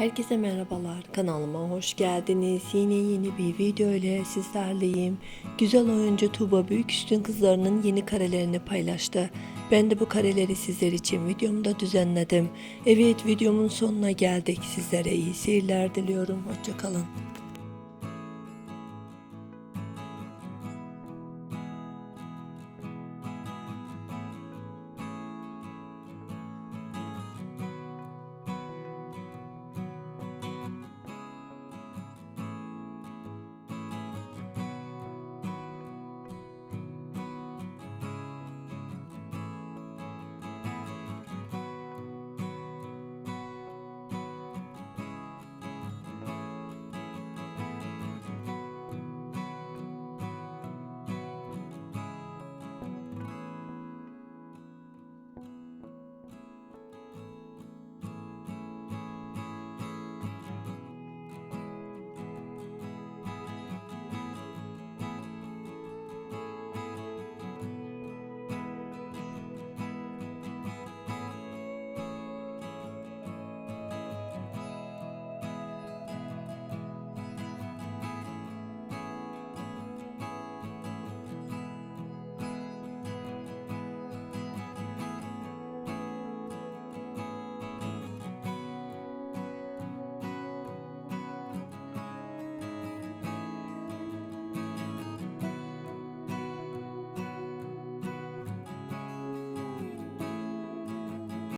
Herkese merhabalar. Kanalıma hoş geldiniz. Yine yeni bir video ile sizlerleyim. Güzel oyuncu Tuğba Büyüküstün kızlarının yeni karelerini paylaştı. Ben de bu kareleri sizler için videomda düzenledim. Evet videomun sonuna geldik. Sizlere iyi seyirler diliyorum. Hoşçakalın.